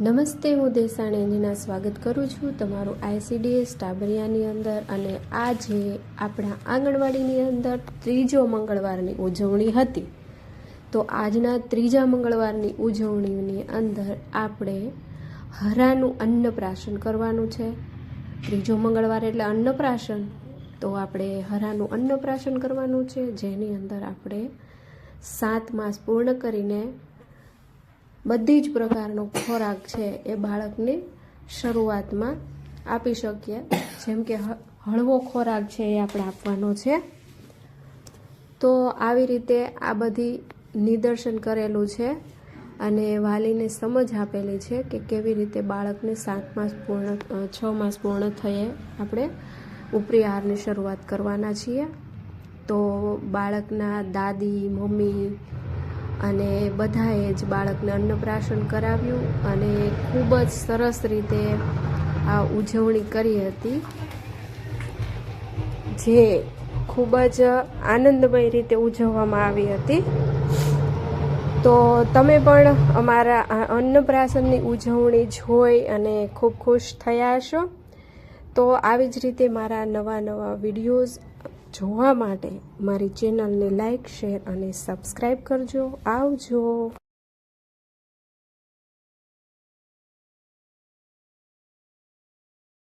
નમસ્તે, હું દેસાણ અંજના સ્વાગત કરું છું તમારું આઈસીડીએસ ટાબરિયાની અંદર અને આજે આપણા આંગણવાડીની અંદર ત્રીજો મંગળવારની ઉજવણી હતી. તો આજના ત્રીજા મંગળવારની ઉજવણીની અંદર આપણે હરાનું અન્નપ્રાશન કરવાનું છે. ત્રીજો મંગળવાર એટલે અન્નપ્રાશન. તો આપણે હરાનું અન્નપ્રાશન કરવાનું છે. જેની અંદર આપણે સાત માસ પૂર્ણ કરીને બધી જ પ્રકારનો ખોરાક છે એ બાળકને શરૂઆતમાં આપી શકીએ. જેમ કે હળવો ખોરાક છે એ આપણે આપવાનો છે. તો આવી રીતે આ બધી નિદર્શન કરેલું છે અને વાલીને સમજ આપેલી છે કે કેવી રીતે બાળકને સાત માસ પૂર્ણ છ માસ પૂર્ણ થયે આપણે ઉપરી આહારની શરૂઆત કરવાના છીએ. તો બાળકના દાદી, મમ્મી અને બધાએ જ બાળકને અન્નપ્રાશન કરાવ્યું અને ખૂબ જ સરસ રીતે આ ઉજવણી કરી હતી, જે ખૂબ જ આનંદમય રીતે ઉજવવામાં આવી હતી. તો તમે પણ અમારા આ અન્નપ્રાશનની ઉજવણી જોઈ અને ખૂબ ખુશ થયા હશો. તો આવી જ રીતે મારા નવા નવા વિડીયોઝ જોવા માટે મારી ચેનલને લાઈક શેર અને સબસ્ક્રાઈબ કરજો. આવજો.